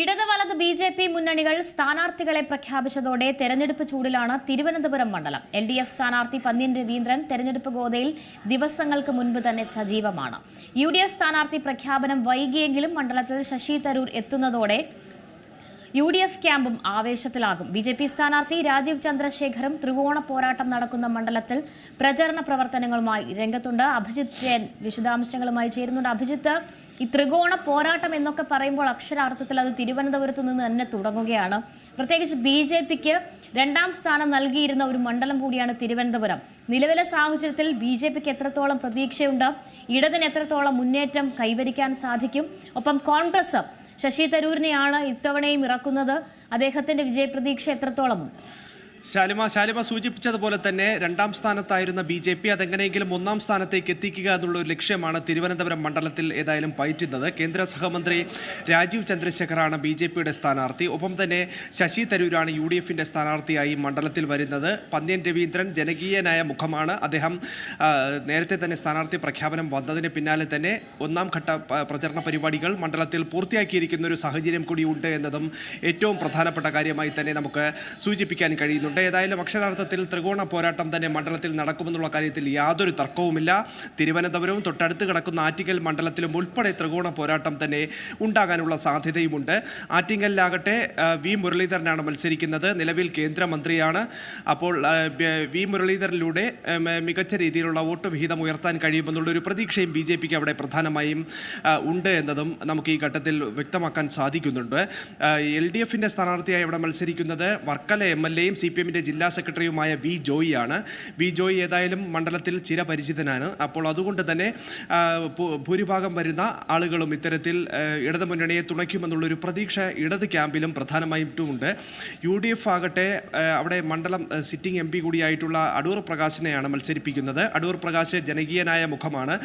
ഇടത് വലത് B J P മുന്നണികൾ സ്ഥാനാർത്ഥികളെ പ്രഖ്യാപിച്ചതോടെ തെരഞ്ഞെടുപ്പ് ചൂടിലാണ് തിരുവനന്തപുരം മണ്ഡലം. എൽ ഡി എഫ് സ്ഥാനാർത്ഥി പന്ന്യൻ രവീന്ദ്രൻ തെരഞ്ഞെടുപ്പ് ഗോതയിൽ ദിവസങ്ങൾക്ക് മുൻപ് തന്നെ സജീവമാണ്. യു ഡി എഫ് സ്ഥാനാർത്ഥി പ്രഖ്യാപനം വൈകിയെങ്കിലും മണ്ഡലത്തിൽ ശശി തരൂർ എത്തുന്നതോടെ യു ഡി എഫ് ക്യാമ്പും ആവേശത്തിലാകും. ബി ജെ പി സ്ഥാനാർത്ഥി രാജീവ് ചന്ദ്രശേഖറും ത്രികോണ പോരാട്ടം നടക്കുന്ന മണ്ഡലത്തിൽ പ്രചരണ പ്രവർത്തനങ്ങളുമായി രംഗത്തുണ്ട്. അഭിജിത്ത് ജയൻ വിശദാംശങ്ങളുമായി ചേരുന്നുണ്ട്. അഭിജിത്ത് ഈ ത്രികോണ പോരാട്ടം എന്നൊക്കെ പറയുമ്പോൾ അക്ഷരാർത്ഥത്തിൽ അത് തിരുവനന്തപുരത്ത് നിന്ന് തന്നെ തുടങ്ങുകയാണ്. പ്രത്യേകിച്ച് ബി ജെ പിക്ക് രണ്ടാം സ്ഥാനം നൽകിയിരുന്ന ഒരു മണ്ഡലം കൂടിയാണ് തിരുവനന്തപുരം. നിലവിലെ സാഹചര്യത്തിൽ ബി ജെ പിക്ക് എത്രത്തോളം പ്രതീക്ഷയുണ്ട്? ഇടതിന് എത്രത്തോളം മുന്നേറ്റം കൈവരിക്കാൻ സാധിക്കും? ഒപ്പം കോൺഗ്രസ് ശശി തരൂരിനെയാണ് ഇത്തവണയും ഇറക്കുന്നത്. അദ്ദേഹത്തിന്റെ വിജയപ്രതീക്ഷ എത്രത്തോളമുണ്ട്? ശാലിമ ശാലിമ സൂചിപ്പിച്ചതുപോലെ തന്നെ രണ്ടാം സ്ഥാനത്തായിരുന്ന ബി ജെ പി അതെങ്ങനെയെങ്കിലും ഒന്നാം സ്ഥാനത്തേക്ക് എത്തിക്കുക എന്നുള്ള ഒരു ലക്ഷ്യമാണ് തിരുവനന്തപുരം മണ്ഡലത്തിൽ ഏതായാലും പയറ്റുന്നത്. കേന്ദ്ര സഹമന്ത്രി രാജീവ് ചന്ദ്രശേഖറാണ് ബി ജെ പിയുടെ സ്ഥാനാർത്ഥി. ഒപ്പം തന്നെ ശശി തരൂരാണ് യു ഡി എഫിന്റെ സ്ഥാനാർത്ഥിയായി മണ്ഡലത്തിൽ വരുന്നത്. പന്ന്യൻ രവീന്ദ്രൻ ജനകീയനായ മുഖമാണ്. അദ്ദേഹം നേരത്തെ തന്നെ സ്ഥാനാർത്ഥി പ്രഖ്യാപനം വന്നതിന് പിന്നാലെ തന്നെ ഒന്നാം ഘട്ട പ്രചരണ പരിപാടികൾ മണ്ഡലത്തിൽ പൂർത്തിയാക്കിയിരിക്കുന്ന ഒരു സാഹചര്യം കൂടി ഉണ്ട് എന്നതും ഏറ്റവും പ്രധാനപ്പെട്ട കാര്യമായി തന്നെ നമുക്ക് സൂചിപ്പിക്കാൻ കഴിയുന്നുണ്ട്. ഏതായാലും അക്ഷരാർത്ഥത്തിൽ ത്രികോണ പോരാട്ടം തന്നെ മണ്ഡലത്തിൽ നടക്കുമെന്നുള്ള കാര്യത്തിൽ യാതൊരു തർക്കവുമില്ല. തിരുവനന്തപുരവും തൊട്ടടുത്ത് കിടക്കുന്ന ആറ്റിങ്ങൽ മണ്ഡലത്തിലും ഉൾപ്പെടെ ത്രികോണ പോരാട്ടം തന്നെ ഉണ്ടാകാനുള്ള സാധ്യതയുമുണ്ട്. ആറ്റിങ്ങലിലാകട്ടെ വി മുരളീധരനാണ് മത്സരിക്കുന്നത്. നിലവിൽ കേന്ദ്രമന്ത്രിയാണ്. അപ്പോൾ വി മുരളീധരനിലൂടെ മികച്ച രീതിയിലുള്ള വോട്ട് വിഹിതം ഉയർത്താൻ കഴിയുമെന്നുള്ള ഒരു പ്രതീക്ഷയും ബി ജെ പിക്ക് അവിടെ പ്രധാനമായും ഉണ്ട് എന്നതും നമുക്ക് ഈ ഘട്ടത്തിൽ വ്യക്തമാക്കാൻ സാധിക്കുന്നുണ്ട്. എൽ ഡി എഫിന്റെ സ്ഥാനാർത്ഥിയായി ഇവിടെ മത്സരിക്കുന്നത് വർക്കല എം എൽ എയും സി പി എമ്മിന്റെ ജില്ലാ സെക്രട്ടറിയുമായ വി ജോയിയാണ്. വി ജോയി ഏതായാലും മണ്ഡലത്തിൽ ചിരപരിചിതനാണ് അപ്പോൾ അതുകൊണ്ട് തന്നെ ഭൂരിഭാഗം വരുന്ന ആളുകളും ഇത്തരത്തിൽ ഇടതുമുന്നണിയെ ഇടത് മുന്നണിയെ തുണയ്ക്കുമെന്നുള്ളൊരു പ്രതീക്ഷ ഇടത് ക്യാമ്പിലും പ്രധാനമായിട്ടുമുണ്ട്. യു ഡി എഫ് ആകട്ടെ അവിടെ മണ്ഡലം സിറ്റിംഗ് എം പി കൂടിയായിട്ടുള്ള അടൂർ പ്രകാശിനെയാണ് മത്സരിപ്പിക്കുന്നത്. അടൂർ പ്രകാശ് ജനകീയനായ മുഖമാണ്.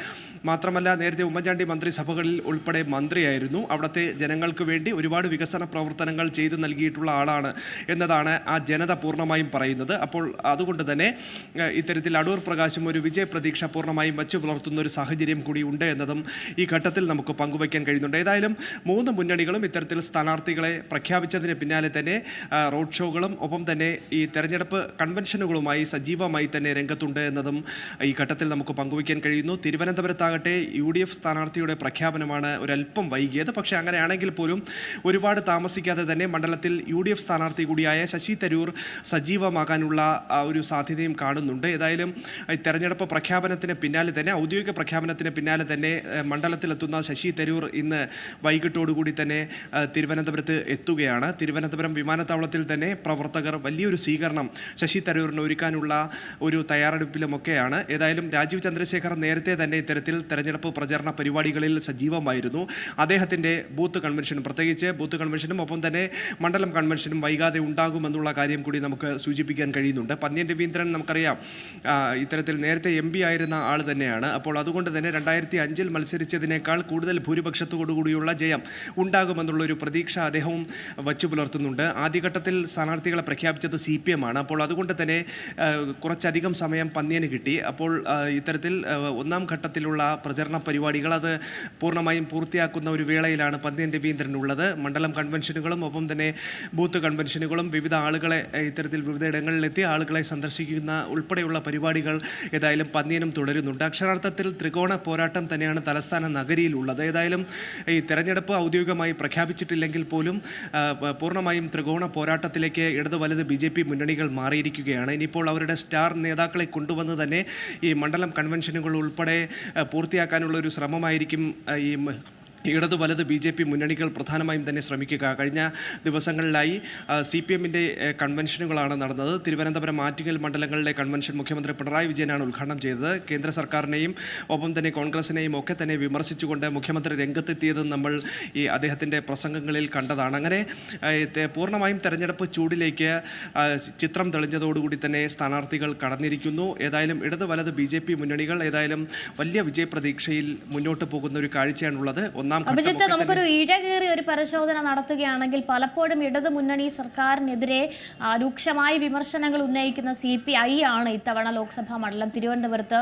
മാത്രമല്ല നേരത്തെ ഉമ്മൻചാണ്ടി മന്ത്രിസഭകളിൽ ഉൾപ്പെടെ മന്ത്രിയായിരുന്നു. അവിടുത്തെ ജനങ്ങൾക്ക് വേണ്ടി ഒരുപാട് വികസന പ്രവർത്തനങ്ങൾ ചെയ്തു നൽകിയിട്ടുള്ള ആളാണ് എന്നതാണ് ആ ജനത പൂർണമായും പറയുന്നത്. അപ്പോൾ അതുകൊണ്ട് തന്നെ ഇത്തരത്തിൽ അടൂർ പ്രകാശും ഒരു വിജയ പ്രതീക്ഷ പൂർണമായും വച്ചു പുലർത്തുന്ന ഒരു സാഹചര്യം കൂടി ഉണ്ട് എന്നതും ഈ ഘട്ടത്തിൽ നമുക്ക് പങ്കുവയ്ക്കാൻ കഴിയുന്നുണ്ട്. ഏതായാലും മൂന്ന് മുന്നണികളും ഇത്തരത്തിൽ സ്ഥാനാർത്ഥികളെ പ്രഖ്യാപിച്ചതിന് പിന്നാലെ തന്നെ റോഡ് ഷോകളും ഒപ്പം തന്നെ ഈ തെരഞ്ഞെടുപ്പ് കൺവെൻഷനുകളുമായി സജീവമായി തന്നെ രംഗത്തുണ്ട് എന്നതും ഈ ഘട്ടത്തിൽ നമുക്ക് പങ്കുവയ്ക്കാൻ കഴിയുന്നു. തിരുവനന്തപുരത്താകട്ടെ യു ഡി എഫ് സ്ഥാനാർത്ഥിയുടെ പ്രഖ്യാപനമാണ് ഒരല്പം വൈകിയത്. പക്ഷേ അങ്ങനെയാണെങ്കിൽ പോലും ഒരുപാട് താമസിക്കാതെ തന്നെ മണ്ഡലത്തിൽ യു ഡി എഫ് സ്ഥാനാർത്ഥി കൂടിയായ ശശി തരൂർ സജീവമാകാനുള്ള ഒരു സാധ്യതയും കാണുന്നുണ്ട്. ഏതായാലും തെരഞ്ഞെടുപ്പ് പ്രഖ്യാപനത്തിന് പിന്നാലെ തന്നെ ഔദ്യോഗിക പ്രഖ്യാപനത്തിന് പിന്നാലെ തന്നെ മണ്ഡലത്തിലെത്തുന്ന ശശി തരൂർ ഇന്ന് വൈകിട്ടോടുകൂടി തന്നെ തിരുവനന്തപുരത്ത് എത്തുകയാണ്. തിരുവനന്തപുരം വിമാനത്താവളത്തിൽ തന്നെ പ്രവർത്തകർ വലിയൊരു സ്വീകരണം ശശി തരൂരിന് ഒരുക്കാനുള്ള ഒരു തയ്യാറെടുപ്പിലുമൊക്കെയാണ്. ഏതായാലും രാജീവ് ചന്ദ്രശേഖർ നേരത്തെ തന്നെ ഇത്തരത്തിൽ തെരഞ്ഞെടുപ്പ് പ്രചരണ പരിപാടികളിൽ സജീവമായിരുന്നു. അദ്ദേഹത്തിന്റെ ബൂത്ത് കൺവെൻഷനും പ്രത്യേകിച്ച് ബൂത്ത് കൺവെൻഷനും ഒപ്പം തന്നെ മണ്ഡലം കൺവെൻഷനും വൈകാതെ ഉണ്ടാകുമെന്നുള്ള കാര്യം കൂടി നമുക്ക് സൂചിപ്പിക്കാൻ കഴിയുന്നുണ്ട്. പന്ന്യൻ രവീന്ദ്രൻ നമുക്കറിയാം ഇത്തരത്തിൽ നേരത്തെ എം പി ആയിരുന്ന ആൾ തന്നെയാണ്. അപ്പോൾ അതുകൊണ്ട് തന്നെ രണ്ടായിരത്തി അഞ്ചിൽ മത്സരിച്ചതിനേക്കാൾ കൂടുതൽ ഭൂരിപക്ഷത്തോടുകൂടിയുള്ള ജയം ഉണ്ടാകുമെന്നുള്ള ഒരു പ്രതീക്ഷ അദ്ദേഹവും വച്ചു പുലർത്തുന്നുണ്ട്. ആദ്യഘട്ടത്തിൽ സ്ഥാനാർത്ഥികളെ പ്രഖ്യാപിച്ചത് സി പി എം ആണ്. അപ്പോൾ അതുകൊണ്ട് തന്നെ കുറച്ചധികം സമയം പന്ന്യന് കിട്ടി. അപ്പോൾ ഇത്തരത്തിൽ ഒന്നാം ഘട്ടത്തിലുള്ള പ്രചരണ പരിപാടികൾ അത് പൂർണമായും പൂർത്തിയാക്കുന്ന ഒരു വേളയിലാണ് പന്ന്യൻ രവീന്ദ്രൻ ഉള്ളത് മണ്ഡലം കൺവെൻഷനുകളും ഒപ്പം തന്നെ ബൂത്ത് കൺവെൻഷനുകളും വിവിധ ആളുകളെ ഇത്തരത്തിൽ വിവിധ ഇടങ്ങളിലെത്തി ആളുകളെ സന്ദർശിക്കുന്ന ഉൾപ്പെടെയുള്ള പരിപാടികൾ ഏതായാലും പന്ന്യനും തുടരുന്നുണ്ട്. അക്ഷരാർത്ഥത്തിൽ ത്രികോണ പോരാട്ടം തന്നെയാണ് തലസ്ഥാന നഗരിയിലുള്ളത്. ഏതായാലും ഈ തെരഞ്ഞെടുപ്പ് ഔദ്യോഗികമായി പ്രഖ്യാപിച്ചിട്ടില്ലെങ്കിൽ പോലും പൂർണമായും ത്രികോണ പോരാട്ടത്തിലേക്ക് ഇടത് വലത് ബി ജെ പി മുന്നണികൾ മാറിയിരിക്കുകയാണ്. ഇനിയിപ്പോൾ അവരുടെ സ്റ്റാർ നേതാക്കളെ കൊണ്ടുവന്ന് തന്നെ ഈ മണ്ഡലം കൺവെൻഷനുകൾ ഉൾപ്പെടെ പൂർത്തിയാക്കാനുള്ള ഒരു ശ്രമമായിരിക്കും ഈ ഇടത് വലത് ബി ജെ പി മുന്നണികൾ പ്രധാനമായും തന്നെ ശ്രമിക്കുക. കഴിഞ്ഞ ദിവസങ്ങളിലായി സി പി എമ്മിന്റെ കൺവെൻഷനുകളാണ് നടന്നത്. തിരുവനന്തപുരം ആറ്റിങ്ങൽ മണ്ഡലങ്ങളിലെ കൺവെൻഷൻ മുഖ്യമന്ത്രി പിണറായി വിജയനാണ് ഉദ്ഘാടനം ചെയ്തത്. കേന്ദ്ര സർക്കാരിനെയും ഒപ്പം തന്നെ കോൺഗ്രസിനെയും ഒക്കെ തന്നെ വിമർശിച്ചുകൊണ്ട് മുഖ്യമന്ത്രി രംഗത്തെത്തിയത് നമ്മൾ ഈ അദ്ദേഹത്തിന്റെ പ്രസംഗങ്ങളിൽ കണ്ടതാണ്. അങ്ങനെ പൂർണമായും തെരഞ്ഞെടുപ്പ് ചൂടിലേക്ക് ചിത്രം തെളിഞ്ഞതോടുകൂടി തന്നെ സ്ഥാനാർത്ഥികൾ കടന്നിരിക്കുന്നു. ഏതായാലും ഇടത് വലത് ബി മുന്നണികൾ ഏതായാലും വലിയ വിജയപ്രതീക്ഷയിൽ മുന്നോട്ട് പോകുന്ന ഒരു കാഴ്ചയാണുള്ളത്. ഒന്നാം ഒന്നാം അഭിജിത്ത് നമുക്കൊരു ഇഴ ഇഴകേറിയ ഒരു പരിശോധന നടത്തുകയാണെങ്കിൽ പലപ്പോഴും ഇടതു മുന്നണി സർക്കാരിനെതിരെ രൂക്ഷമായ വിമർശനങ്ങൾ ഉന്നയിക്കുന്ന സി പി ഐ ആണ് ഇത്തവണ ലോക്സഭാ മണ്ഡലം തിരുവനന്തപുരത്ത്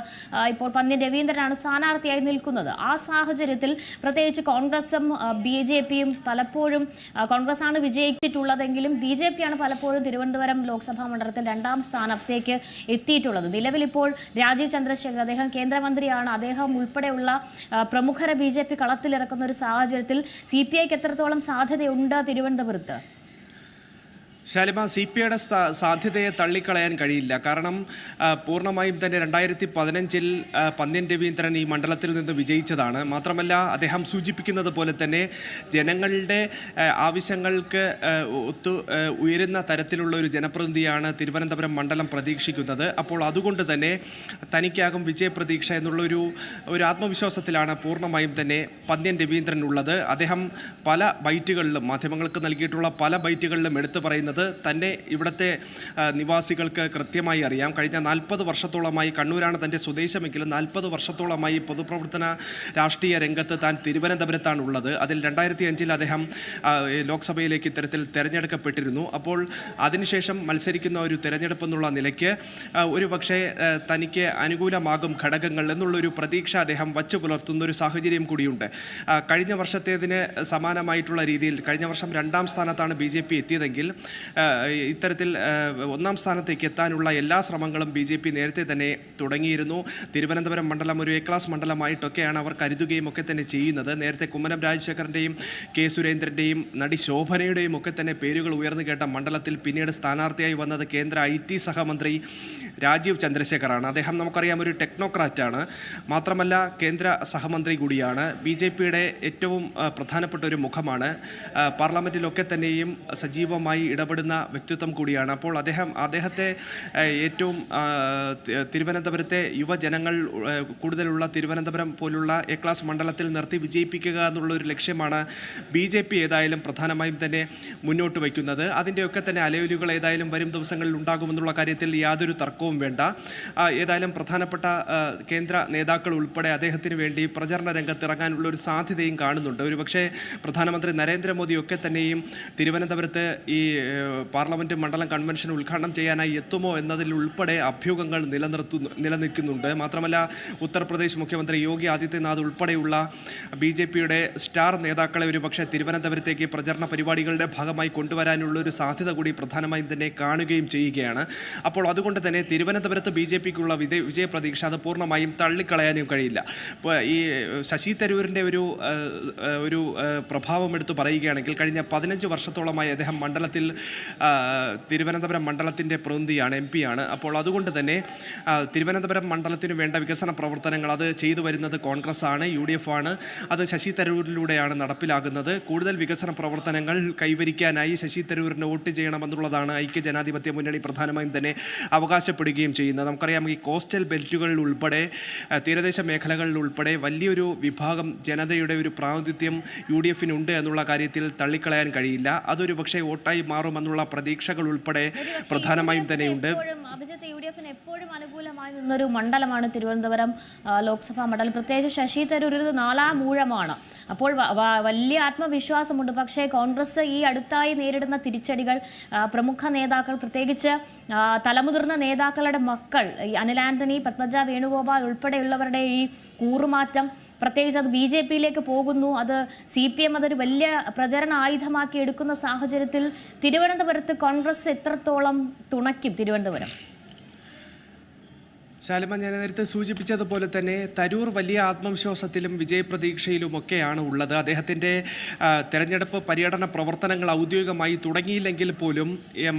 ഇപ്പോൾ പന്ന്യൻ രവീന്ദ്രനാണ് സ്ഥാനാർത്ഥിയായി നിൽക്കുന്നത്. ആ സാഹചര്യത്തിൽ പ്രത്യേകിച്ച് കോൺഗ്രസും ബി ജെ പിയും പലപ്പോഴും ആ, കോൺഗ്രസ് ആണ് വിജയിച്ചിട്ടുള്ളതെങ്കിലും ബി ജെ പിയാണ് പലപ്പോഴും തിരുവനന്തപുരം ലോക്സഭാ മണ്ഡലത്തിൽ രണ്ടാം സ്ഥാനത്തേക്ക് എത്തിയിട്ടുള്ളത്. നിലവിലിപ്പോൾ രാജീവ് ചന്ദ്രശേഖർ അദ്ദേഹം കേന്ദ്രമന്ത്രിയാണ്. അദ്ദേഹം ഉൾപ്പെടെയുള്ള പ്രമുഖരെ ബി ജെ പി കളത്തിലിറക്കുന്ന. ഒരു സാഹചര്യത്തിൽ സി പി ഐക്ക് എത്രത്തോളം സാധ്യതയുണ്ട് തിരുവനന്തപുരത്ത്? ശാലിമ സി പി ഐയുടെ സാധ്യതയെ തള്ളിക്കളയാൻ കഴിയില്ല. കാരണം പൂർണമായും തന്നെ രണ്ടായിരത്തി പതിനഞ്ചിൽ പന്ന്യൻ രവീന്ദ്രൻ ഈ മണ്ഡലത്തിൽ നിന്ന് വിജയിച്ചതാണ്. മാത്രമല്ല അദ്ദേഹം സൂചിപ്പിക്കുന്നത് പോലെ തന്നെ ജനങ്ങളുടെ ആവശ്യങ്ങൾക്ക് ഒത്തു ഉയരുന്ന തരത്തിലുള്ള ഒരു ജനപ്രതിനിധിയാണ് തിരുവനന്തപുരം മണ്ഡലം പ്രതീക്ഷിക്കുന്നത്. അപ്പോൾ അതുകൊണ്ട് തന്നെ തനിക്കാകും വിജയപ്രതീക്ഷ എന്നുള്ളൊരു ഒരു ആത്മവിശ്വാസത്തിലാണ് പൂർണമായും തന്നെ പന്ന്യൻ രവീന്ദ്രൻ ഉള്ളത്. അദ്ദേഹം പല ബൈറ്റുകളിലും മാധ്യമങ്ങൾക്ക് നൽകിയിട്ടുള്ള പല ബൈറ്റുകളിലും എടുത്തു പറയുന്നത് തന്നെ ഇവിടുത്തെ നിവാസികൾക്ക് കൃത്യമായി അറിയാം. കഴിഞ്ഞ നാൽപ്പത് വർഷത്തോളമായി കണ്ണൂരാണ് തന്റെ സ്വദേശമെങ്കിലും നാൽപ്പത് വർഷത്തോളമായി പൊതുപ്രവർത്തന രാഷ്ട്രീയ രംഗത്ത് താൻ തിരുവനന്തപുരത്താണ് ഉള്ളത് അതിൽ രണ്ടായിരത്തി അഞ്ചിൽ അദ്ദേഹം ലോക്സഭയിലേക്ക് ഇത്തരത്തിൽ തിരഞ്ഞെടുക്കപ്പെട്ടിരുന്നു. അപ്പോൾ അതിനുശേഷം മത്സരിക്കുന്ന ഒരു തിരഞ്ഞെടുപ്പ് എന്നുള്ള നിലയ്ക്ക് ഒരു പക്ഷേ തനിക്ക് അനുകൂലമാകും ഘടകങ്ങൾ എന്നുള്ളൊരു പ്രതീക്ഷ അദ്ദേഹം വച്ചു പുലർത്തുന്ന ഒരു സാഹചര്യം കൂടിയുണ്ട്. കഴിഞ്ഞ വർഷത്തേതിന് സമാനമായിട്ടുള്ള രീതിയിൽ കഴിഞ്ഞ വർഷം രണ്ടാം സ്ഥാനത്താണ് ബി എത്തിയതെങ്കിൽ ഇത്തരത്തിൽ ഒന്നാം സ്ഥാനത്തേക്ക് എത്താനുള്ള എല്ലാ ശ്രമങ്ങളും ബി നേരത്തെ തന്നെ തുടങ്ങിയിരുന്നു. തിരുവനന്തപുരം മണ്ഡലം ഒരു എ ക്ലാസ് മണ്ഡലമായിട്ടൊക്കെയാണ് അവർ കരുതുകയും ഒക്കെ തന്നെ ചെയ്യുന്നത്. നേരത്തെ കുമ്മനം രാജശേഖരന്റെയും കെ സുരേന്ദ്രന്റെയും നടി ശോഭനയുടെയും ഒക്കെ തന്നെ പേരുകൾ ഉയർന്നു കേട്ട മണ്ഡലത്തിൽ പിന്നീട് സ്ഥാനാർത്ഥിയായി വന്നത് കേന്ദ്ര ഐ സഹമന്ത്രി രാജീവ് ചന്ദ്രശേഖറാണ്. അദ്ദേഹം നമുക്കറിയാം ഒരു ടെക്നോക്രാറ്റാണ്. മാത്രമല്ല കേന്ദ്ര സഹമന്ത്രി കൂടിയാണ്. ബി ജെ പിയുടെ ഏറ്റവും പ്രധാനപ്പെട്ട ഒരു മുഖമാണ്. പാർലമെന്റിലൊക്കെ തന്നെയും സജീവമായി ഇടപെടുന്ന വ്യക്തിത്വം കൂടിയാണ്. അപ്പോൾ അദ്ദേഹം അദ്ദേഹത്തെ ഏറ്റവും തിരുവനന്തപുരത്തെ യുവജനങ്ങൾ കൂടുതലുള്ള തിരുവനന്തപുരം പോലുള്ള എ ക്ലാസ് മണ്ഡലത്തിൽ നിർത്തി വിജയിപ്പിക്കുക എന്നുള്ള ഒരു ലക്ഷ്യമാണ് ബി ജെ പി ഏതായാലും പ്രധാനമായും തന്നെ മുന്നോട്ട് വയ്ക്കുന്നത്. അതിന്റെയൊക്കെ തന്നെ അലയൊലികൾ ഏതായാലും വരും ദിവസങ്ങളിൽ ഉണ്ടാകുമെന്നുള്ള കാര്യത്തിൽ യാതൊരു തർക്കവും വേണ്ട. ഏതായാലും പ്രധാനപ്പെട്ട കേന്ദ്ര നേതാക്കൾ ഉൾപ്പെടെ അദ്ദേഹത്തിന് വേണ്ടി പ്രചരണ രംഗത്ത് ഇറങ്ങാനുള്ള ഒരു സാധ്യതയും കാണുന്നുണ്ട്. ഒരുപക്ഷെ പ്രധാനമന്ത്രി നരേന്ദ്രമോദിയൊക്കെ തന്നെയും തിരുവനന്തപുരത്ത് ഈ പാർലമെന്റ് മണ്ഡലം കൺവെൻഷൻ ഉദ്ഘാടനം ചെയ്യാനായി എത്തുമോ എന്നതിലുൾപ്പെടെ അഭ്യൂഹങ്ങൾ നിലനിർത്തുന്നു നിലനിൽക്കുന്നുണ്ട്. മാത്രമല്ല ഉത്തർപ്രദേശ് മുഖ്യമന്ത്രി യോഗി ആദിത്യനാഥ് ഉൾപ്പെടെയുള്ള ബി ജെ പിയുടെ സ്റ്റാർ നേതാക്കളെ ഒരുപക്ഷെ തിരുവനന്തപുരത്തേക്ക് പ്രചരണ പരിപാടികളുടെ ഭാഗമായി കൊണ്ടുവരാനുള്ള ഒരു സാധ്യത കൂടി പ്രധാനമായും തന്നെ കാണുകയും ചെയ്യുകയാണ്. അപ്പോൾ അതുകൊണ്ട് തന്നെ തിരുവനന്തപുരത്ത് ബി ജെ പിക്കുള്ള വിജയ വിജയപ്രതീക്ഷ അത് പൂർണമായും തള്ളിക്കളയാനും കഴിയില്ല. ഇപ്പോൾ ഈ ശശി തരൂരിന്റെ ഒരു ഒരു പ്രഭാവം എടുത്തു പറയുകയാണെങ്കിൽ കഴിഞ്ഞ പതിനഞ്ച് വർഷത്തോളമായി അദ്ദേഹം മണ്ഡലത്തിൽ തിരുവനന്തപുരം മണ്ഡലത്തിന്റെ പ്രതിനിധിയാണ് എം ആണ് അപ്പോൾ അതുകൊണ്ട് തന്നെ തിരുവനന്തപുരം മണ്ഡലത്തിന് വേണ്ട വികസന പ്രവർത്തനങ്ങൾ അത് ചെയ്തു വരുന്നത് കോൺഗ്രസ് ആണ് യു ഡി എഫ് ആണ് അത് ശശി തരൂരിലൂടെയാണ് നടപ്പിലാകുന്നത്. കൂടുതൽ വികസന പ്രവർത്തനങ്ങൾ കൈവരിക്കാനായി ശശി തരൂരിന് വോട്ട് ചെയ്യണമെന്നുള്ളതാണ് ഐക്യ ജനാധിപത്യ മുന്നണി പ്രധാനമായും തന്നെ അവകാശപ്പെടുകയും ചെയ്യുന്നത്. നമുക്കറിയാം ഈ കോസ്റ്റൽ ബെൽറ്റുകളിൽ ഉൾപ്പെടെ തീരദേശ മേഖലകളിൽ ഉൾപ്പെടെ വലിയൊരു വിഭാഗം ജനതയുടെ ഒരു പ്രാതിനിധ്യം യു ഡി എഫിനുണ്ട് എന്നുള്ള കാര്യത്തിൽ തള്ളിക്കളയാൻ കഴിയില്ല. അതൊരു പക്ഷേ വോട്ടായി മാറുമെന്നുള്ള പ്രതീക്ഷകൾ ഉൾപ്പെടെ പ്രധാനമായും തന്നെയുണ്ട്. എഫിന് എപ്പോഴും അനുകൂലമായി നിന്നൊരു മണ്ഡലമാണ് തിരുവനന്തപുരം ലോക്സഭാ മണ്ഡലം. പ്രത്യേകിച്ച് ശശി ഇത് നാലാം ഊഴമാണ്. അപ്പോൾ വലിയ ആത്മവിശ്വാസമുണ്ട്. പക്ഷേ കോൺഗ്രസ് ഈ അടുത്തായി നേരിടുന്ന തിരിച്ചടികൾ പ്രമുഖ നേതാക്കൾ പ്രത്യേകിച്ച് തലമുതിർന്ന നേതാക്കളുടെ മക്കൾ അനിൽ ആന്റണി പത്മജ വേണുഗോപാൽ ഉൾപ്പെടെയുള്ളവരുടെ ഈ കൂറുമാറ്റം പ്രത്യേകിച്ച് അത് ബി ജെ പിയിലേക്ക് പോകുന്നു. അത് സി പി എം അതൊരു വലിയ പ്രചരണ ആയുധമാക്കി എടുക്കുന്ന സാഹചര്യത്തിൽ തിരുവനന്തപുരത്ത് കോൺഗ്രസ് എത്രത്തോളം തുണയ്ക്കും തിരുവനന്തപുരം? ശാലിമ ഞാൻ നേരത്തെ സൂചിപ്പിച്ചതുപോലെ തന്നെ തരൂർ വലിയ ആത്മവിശ്വാസത്തിലും വിജയപ്രതീക്ഷയിലുമൊക്കെയാണ് ഉള്ളത്. അദ്ദേഹത്തിന്റെ തെരഞ്ഞെടുപ്പ് പര്യടന പ്രവർത്തനങ്ങൾ ഔദ്യോഗികമായി തുടങ്ങിയില്ലെങ്കിൽ പോലും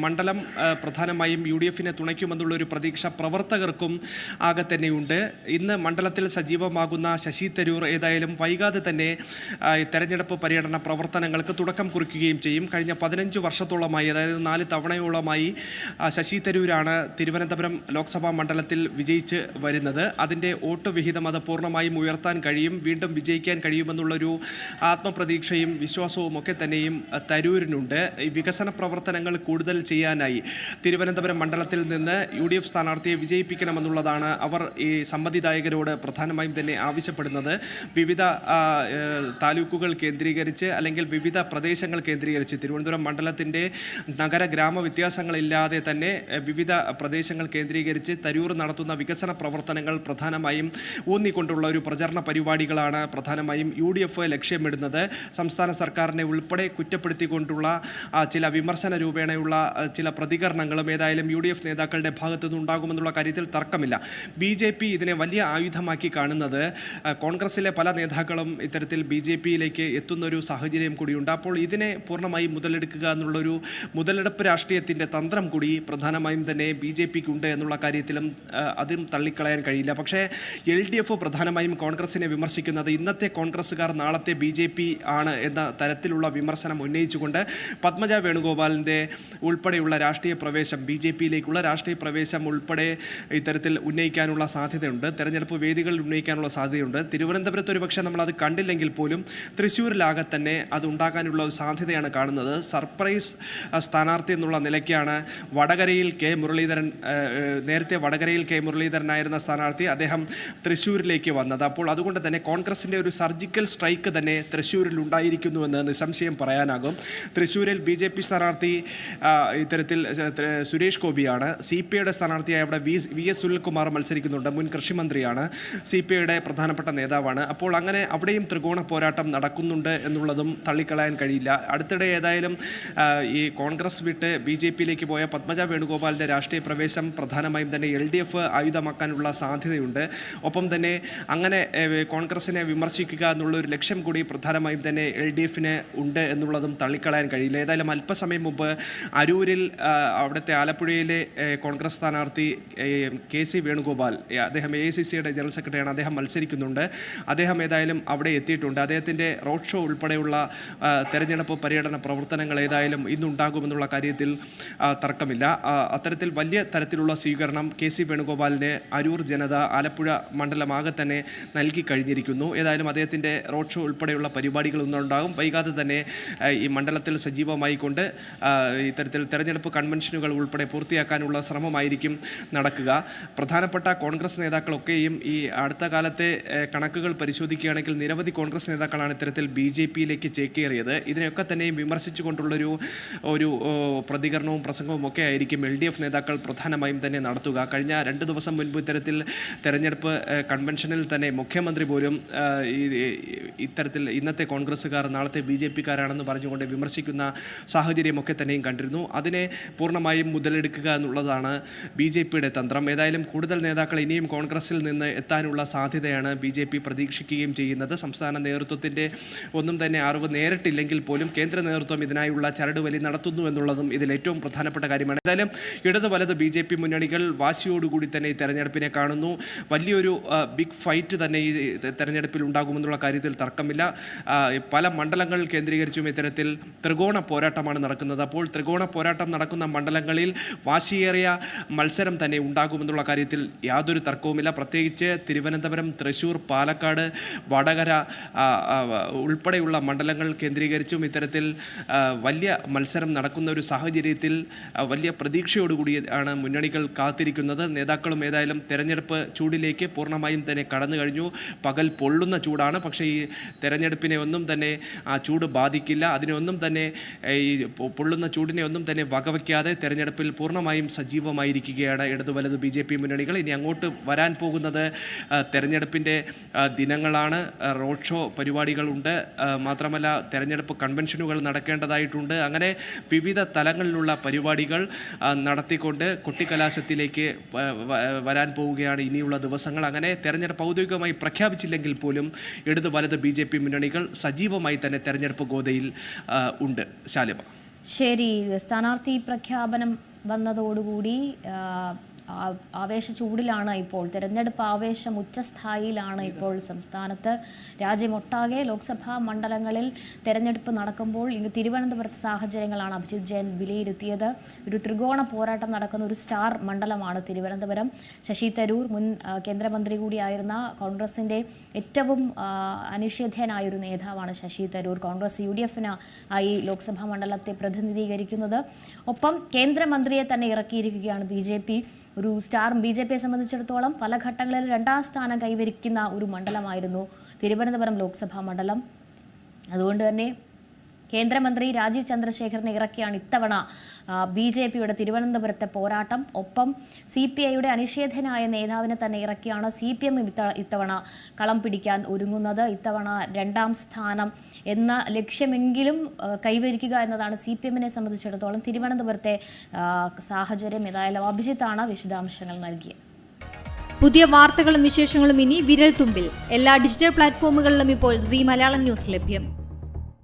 മണ്ഡലം പ്രധാനമായും യു ഡി എഫിനെ തുണയ്ക്കുമെന്നുള്ളൊരു പ്രതീക്ഷ പ്രവർത്തകർക്കും ആകെ തന്നെയുണ്ട്. ഇന്ന് മണ്ഡലത്തിൽ സജീവമാകുന്ന ശശി തരൂർ ഏതായാലും വൈകാതെ തന്നെ തെരഞ്ഞെടുപ്പ് പര്യടന പ്രവർത്തനങ്ങൾക്ക് തുടക്കം കുറിക്കുകയും ചെയ്യും. കഴിഞ്ഞ പതിനഞ്ച് വർഷത്തോളമായി അതായത് നാല് തവണയോളമായി ശശി തരൂരാണ് തിരുവനന്തപുരം ലോക്സഭാ മണ്ഡലത്തിൽ വിജയിച്ച് വരുന്നത്. അതിന്റെ വോട്ട് വിഹിതം അത് പൂർണമായും ഉയർത്താൻ കഴിയും. വീണ്ടും വിജയിക്കാൻ കഴിയുമെന്നുള്ളൊരു ആത്മപ്രതീക്ഷയും വിശ്വാസവും ഒക്കെ തന്നെയും തരൂരിനുണ്ട്. വികസന പ്രവർത്തനങ്ങൾ കൂടുതൽ ചെയ്യാനായി തിരുവനന്തപുരം മണ്ഡലത്തിൽ നിന്ന് യു ഡി എഫ് സ്ഥാനാർത്ഥിയെ വിജയിപ്പിക്കണമെന്നുള്ളതാണ് അവർ ഈ സമ്മതിദായകരോട് പ്രധാനമായും തന്നെ ആവശ്യപ്പെടുന്നത്. വിവിധ താലൂക്കുകൾ കേന്ദ്രീകരിച്ച് അല്ലെങ്കിൽ വിവിധ പ്രദേശങ്ങൾ കേന്ദ്രീകരിച്ച് തിരുവനന്തപുരം മണ്ഡലത്തിന്റെ നഗര ഗ്രാമ വ്യത്യാസങ്ങളില്ലാതെ തന്നെ വിവിധ പ്രദേശങ്ങൾ കേന്ദ്രീകരിച്ച് തരൂർ നടത്തുന്ന വികസന പ്രവർത്തനങ്ങൾ പ്രധാനമായും ഊന്നിക്കൊണ്ടുള്ള ഒരു പ്രചരണ പരിപാടികളാണ് പ്രധാനമായും യു ഡി എഫ് ലക്ഷ്യമിടുന്നത്. സംസ്ഥാന സർക്കാരിനെ ഉൾപ്പെടെ കുറ്റപ്പെടുത്തിക്കൊണ്ടുള്ള ചില വിമർശന രൂപേണയുള്ള ചില പ്രതികരണങ്ങളും ഏതായാലും യു ഡി എഫ് നേതാക്കളുടെ ഭാഗത്തു നിന്നുണ്ടാകുമെന്നുള്ള കാര്യത്തിൽ തർക്കമില്ല. ബി ജെ പി ഇതിനെ വലിയ ആയുധമാക്കി കാണുന്നത് കോൺഗ്രസിലെ പല നേതാക്കളും ഇത്തരത്തിൽ ബി ജെ പിയിലേക്ക് എത്തുന്നൊരു സാഹചര്യം കൂടിയുണ്ട്. അപ്പോൾ ഇതിനെ പൂർണമായി മുതലെടുക്കുക എന്നുള്ളൊരു മുതലെടുപ്പ് രാഷ്ട്രീയത്തിന്റെ തന്ത്രം കൂടി പ്രധാനമായും തന്നെ ബി ജെ പിക്കുണ്ട് എന്നുള്ള കാര്യത്തിലും ആ, അതും തള്ളിക്കളയാൻ കഴിയില്ല. പക്ഷേ എൽ ഡി എഫ് പ്രധാനമായും കോൺഗ്രസിനെ വിമർശിക്കുന്നത് ഇന്നത്തെ കോൺഗ്രസ്സുകാർ നാളത്തെ ബി ജെ പി ആണ് എന്ന തരത്തിലുള്ള വിമർശനം ഉന്നയിച്ചുകൊണ്ട് പത്മജ വേണുഗോപാലിന്റെ ഉൾപ്പെടെയുള്ള രാഷ്ട്രീയ പ്രവേശം ബി ജെ പിയിലേക്കുള്ള രാഷ്ട്രീയ പ്രവേശം ഉൾപ്പെടെ ഇത്തരത്തിൽ ഉന്നയിക്കാനുള്ള സാധ്യതയുണ്ട്. തെരഞ്ഞെടുപ്പ് വേദികളിൽ ഉന്നയിക്കാനുള്ള സാധ്യതയുണ്ട്. തിരുവനന്തപുരത്ത് ഒരു പക്ഷേ നമ്മളത് കണ്ടില്ലെങ്കിൽ പോലും തൃശ്ശൂരിലാകെ തന്നെ അത് ഉണ്ടാകാനുള്ള ഒരു സാധ്യതയാണ് കാണുന്നത്. സർപ്രൈസ് സ്ഥാനാർത്ഥി എന്നുള്ള നിലയ്ക്കാണ് വടകരയിൽ കെ മുരളീധരൻ നേരത്തെ വടകരയിൽ കെ മുരളീധരനായിരുന്ന സ്ഥാനാർത്ഥി അദ്ദേഹം തൃശ്ശൂരിലേക്ക് വന്നത്. അപ്പോൾ അതുകൊണ്ട് തന്നെ കോൺഗ്രസിന്റെ ഒരു സർജിക്കൽ സ്ട്രൈക്ക് തന്നെ തൃശ്ശൂരിൽ ഉണ്ടായിരിക്കുന്നുവെന്ന് നിസ്സംശയം പറയാനാകും. തൃശ്ശൂരിൽ ബി ജെ പി സ്ഥാനാർത്ഥി ഇത്തരത്തിൽ സുരേഷ് ഗോപിയാണ്. സി പി ഐയുടെ സ്ഥാനാർത്ഥിയായ അവിടെ വി വി എസ് സുനിൽകുമാർ മത്സരിക്കുന്നുണ്ട്. മുൻ കൃഷിമന്ത്രിയാണ് സി പി ഐയുടെ പ്രധാനപ്പെട്ട നേതാവാണ്. അപ്പോൾ അങ്ങനെ അവിടെയും ത്രികോണ പോരാട്ടം നടക്കുന്നുണ്ട് എന്നുള്ളതും തള്ളിക്കളയാൻ കഴിയില്ല. അടുത്തിടെ ഏതായാലും ഈ കോൺഗ്രസ് വിട്ട് ബി ജെ പിയിലേക്ക് പോയ പത്മജ വേണുഗോപാലിന്റെ രാഷ്ട്രീയ പ്രവേശം പ്രധാനമായും തന്നെ എൽ ഡി എഫ് ആയുധമാക്കാനുള്ള സാധ്യതയുണ്ട്. ഒപ്പം തന്നെ അങ്ങനെ കോൺഗ്രസിനെ വിമർശിക്കുക എന്നുള്ള ഒരു ലക്ഷ്യം കൂടി പ്രധാനമായും തന്നെ എൽ ഡി എഫിന് ഉണ്ട് എന്നുള്ളതും തള്ളിക്കളയാൻ കഴിയില്ല. ഏതായാലും അല്പസമയം മുമ്പ് അരൂരിൽ അവിടുത്തെ ആലപ്പുഴയിലെ കോൺഗ്രസ് സ്ഥാനാർത്ഥി കെ സി വേണുഗോപാൽ അദ്ദേഹം എ ഐ സി സിയുടെ ജനറൽ സെക്രട്ടറിയാണ്. അദ്ദേഹം മത്സരിക്കുന്നുണ്ട്. അദ്ദേഹം ഏതായാലും അവിടെ എത്തിയിട്ടുണ്ട്. അദ്ദേഹത്തിന്റെ റോഡ് ഷോ ഉൾപ്പെടെയുള്ള തെരഞ്ഞെടുപ്പ് പര്യടന പ്രവർത്തനങ്ങൾ ഏതായാലും ഇന്നുണ്ടാകുമെന്നുള്ള കാര്യത്തിൽ തർക്കമില്ല. അത്തരത്തിൽ വലിയ തരത്തിലുള്ള സ്വീകരണം കെ സി വേണുഗോപാലിന് അരൂർ ജനത ആലപ്പുഴ മണ്ഡലമാകെ തന്നെ നൽകി കഴിഞ്ഞിരിക്കുന്നു. ഏതായാലും അദ്ദേഹത്തിന്റെ റോഡ് ഷോ ഉൾപ്പെടെയുള്ള പരിപാടികൾ ഉണ്ടാകും. വൈകാതെ തന്നെ ഈ മണ്ഡലത്തിൽ സജീവമായിക്കൊണ്ട് കൊണ്ട് ഇത്തരത്തിൽ തെരഞ്ഞെടുപ്പ് കൺവെൻഷനുകൾ ഉൾപ്പെടെ പൂർത്തിയാക്കാനുള്ള ശ്രമമായിരിക്കും നടക്കുക. പ്രധാനപ്പെട്ട കോൺഗ്രസ് നേതാക്കളൊക്കെയും ഈ അടുത്ത കാലത്തെ കണക്കുകൾ പരിശോധിക്കുകയാണെങ്കിൽ നിരവധി കോൺഗ്രസ് നേതാക്കളാണ് ഇത്തരത്തിൽ ബി ജെ പിയിലേക്ക് ചേക്കേറിയത്. ഇതിനെയൊക്കെ തന്നെയും വിമർശിച്ചുകൊണ്ടുള്ളൊരു ഒരു പ്രതികരണവും പ്രസംഗവും ഒക്കെ ആയിരിക്കും എൽ ഡി എഫ് നേതാക്കൾ പ്രധാനമായും തന്നെ നടത്തുക. കഴിഞ്ഞ രണ്ട് ദിവസം മുൻപ് ഇത്തരത്തിൽ തെരഞ്ഞെടുപ്പ് കൺവെൻഷനിൽ തന്നെ മുഖ്യമന്ത്രി പോലും ഇത്തരത്തിൽ ഇന്നത്തെ കോൺഗ്രസ്സുകാർ നാളത്തെ ബി ജെ പിക്കാരാണെന്ന് പറഞ്ഞുകൊണ്ട് വിമർശിക്കുന്ന സാഹചര്യമൊക്കെ തന്നെയും കണ്ടിരുന്നു. അതിനെ പൂർണമായും മുതലെടുക്കുക എന്നുള്ളതാണ് ബി ജെ പിയുടെ തന്ത്രം. ഏതായാലും കൂടുതൽ നേതാക്കൾ ഇനിയും കോൺഗ്രസിൽ നിന്ന് എത്താനുള്ള സാധ്യതയാണ് ബി ജെ പി പ്രതീക്ഷിക്കുകയും ചെയ്യുന്നത്. സംസ്ഥാന നേതൃത്വത്തിന്റെ ഒന്നും തന്നെ അറിവ് നേരിട്ടില്ലെങ്കിൽ പോലും കേന്ദ്ര നേതൃത്വം ഇതിനായുള്ള ചരടുവലി നടത്തുന്നു എന്നുള്ളതും ഇതിൽ ഏറ്റവും പ്രധാനപ്പെട്ട കാര്യമാണ്. ഏതായാലും ഇടത് വലത് ബി ജെ പി മുന്നണികൾ വാശിയോടുകൂടി തന്നെ ഈ തെരഞ്ഞെടുപ്പിനെ കാണുന്നു. വലിയൊരു ബിഗ് ഫൈറ്റ് തന്നെ ഈ തെരഞ്ഞെടുപ്പിൽ ഉണ്ടാകുമെന്നുള്ള കാര്യത്തിൽ തർക്കമില്ല. പല മണ്ഡലങ്ങൾ കേന്ദ്രീകരിച്ചും ഇത്തരത്തിൽ ത്രികോണ പോരാട്ടമാണ് നടക്കുന്നത്. അപ്പോൾ ത്രികോണ പോരാട്ടം നടക്കുന്ന മണ്ഡലങ്ങളിൽ വാശിയേറിയ മത്സരം തന്നെ ഉണ്ടാകുമെന്നുള്ള കാര്യത്തിൽ യാതൊരു തർക്കവുമില്ല. പ്രത്യേകിച്ച് തിരുവനന്തപുരം തൃശൂർ പാലക്കാട് വടകര ഉൾപ്പെടെയുള്ള മണ്ഡലങ്ങൾ കേന്ദ്രീകരിച്ചും ഇത്തരത്തിൽ വലിയ മത്സരം നടക്കുന്ന ഒരു സാഹചര്യത്തിൽ വലിയ പ്രതീക്ഷയോടുകൂടി ആണ് മുന്നണികൾ കാത്തിരിക്കുന്നത്. നേതാക്കളും ഏതായാലും തെരഞ്ഞെടുപ്പ് ചൂടിലേക്ക് പൂർണമായും തന്നെ കടന്നു കഴിഞ്ഞു. പകൽ പൊള്ളുന്ന ചൂടാണ്. പക്ഷേ ഈ തെരഞ്ഞെടുപ്പിനെ ഒന്നും തന്നെ ആ ചൂട് ബാധിക്കില്ല. അതിനൊന്നും തന്നെ ഈ പൊള്ളുന്ന ചൂടിനെ ഒന്നും തന്നെ വകവയ്ക്കാതെ തെരഞ്ഞെടുപ്പിൽ പൂർണമായും സജീവമായിരിക്കുകയാണ് ഇടതു വലത് ബി ജെ പി മുന്നണികൾ. ഇനി അങ്ങോട്ട് വരാൻ പോകുന്നത് തെരഞ്ഞെടുപ്പിന്റെ ദിനങ്ങളാണ്. റോഡ് ഷോ പരിപാടികളുണ്ട്. മാത്രമല്ല തെരഞ്ഞെടുപ്പ് കൺവെൻഷനുകൾ നടക്കേണ്ടതായിട്ടുണ്ട്. അങ്ങനെ വിവിധ തലങ്ങളിലുള്ള പരിപാടികൾ നടത്തിക്കൊണ്ട് കൊട്ടിക്കലാശത്തിലേക്ക് വരാൻ പോവുകയാണ്. ഇനിയുള്ള ദിവസങ്ങൾ അങ്ങനെ തെരഞ്ഞെടുപ്പ് ഔദ്യോഗികമായി പ്രഖ്യാപിച്ചില്ലെങ്കിൽ പോലും ഇടത് വലത് ബി ജെ പി മുന്നണികൾ സജീവമായി തന്നെ തെരഞ്ഞെടുപ്പ് ഗോതയിൽ ഉണ്ട്. ശാലിമ. ശരി സ്ഥാനാർത്ഥി പ്രഖ്യാപനം വന്നതോടുകൂടി ആവേശ ചൂടിലാണ് ഇപ്പോൾ. തെരഞ്ഞെടുപ്പ് ആവേശം ഉച്ചസ്ഥായിയിലാണ് ഇപ്പോൾ സംസ്ഥാനത്ത്. രാജ്യമൊട്ടാകെ ലോക്സഭാ മണ്ഡലങ്ങളിൽ തിരഞ്ഞെടുപ്പ് നടക്കുമ്പോൾ ഇങ്ങ് തിരുവനന്തപുരത്ത് സാഹചര്യങ്ങളാണ് അഭിജിത് ജയൻ വിലയിരുത്തിയത്. ഒരു ത്രികോണ പോരാട്ടം നടക്കുന്ന ഒരു സ്റ്റാർ മണ്ഡലമാണ് തിരുവനന്തപുരം. ശശി തരൂർ മുൻ കേന്ദ്രമന്ത്രി കൂടിയായിരുന്ന കോൺഗ്രസിന്റെ ഏറ്റവും അനിഷേധ്യനായ ഒരു നേതാവാണ് ശശി തരൂർ. കോൺഗ്രസ് യു ഡി എഫിന് ആയി ലോക്സഭാ മണ്ഡലത്തെ പ്രതിനിധീകരിക്കുന്നത്. ഒപ്പം കേന്ദ്രമന്ത്രിയെ തന്നെ ഇറക്കിയിരിക്കുകയാണ് ബി ജെ പി. ഒരു സ്റ്റാർ ബി ജെ പിയെ സംബന്ധിച്ചിടത്തോളം പല ഘട്ടങ്ങളിൽ രണ്ടാം സ്ഥാനം കൈവരിക്കുന്ന ഒരു മണ്ഡലമായിരുന്നു തിരുവനന്തപുരം ലോക്സഭാ മണ്ഡലം. അതുകൊണ്ട് തന്നെ കേന്ദ്രമന്ത്രി രാജീവ് ചന്ദ്രശേഖറിനെ ഇറക്കിയാണ് ഇത്തവണ ബി ജെ പിയുടെ തിരുവനന്തപുരത്തെ പോരാട്ടം. ഒപ്പം സി പി ഐയുടെ അനിഷേധനായ നേതാവിനെ തന്നെ ഇറക്കിയാണ് സി പി എം ഇത്തവണ കളം പിടിക്കാൻ ഒരുങ്ങുന്നത്. ഇത്തവണ രണ്ടാം സ്ഥാനം എന്ന ലക്ഷ്യമെങ്കിലും കൈവരിക്കുക എന്നതാണ് സി പി എമ്മിനെ സംബന്ധിച്ചിടത്തോളം തിരുവനന്തപുരത്തെ സാഹചര്യം. ഏതായാലും അഭിജിത്താണ് വിശദാംശങ്ങൾ നൽകിയത്. പുതിയ വാർത്തകളും വിശേഷങ്ങളും ഇനി വിരൽ തുമ്പിൽ എല്ലാ ഡിജിറ്റൽ പ്ലാറ്റ്ഫോമുകളിലും ഇപ്പോൾ സി മലയാളം ന്യൂസ് ലഭ്യം.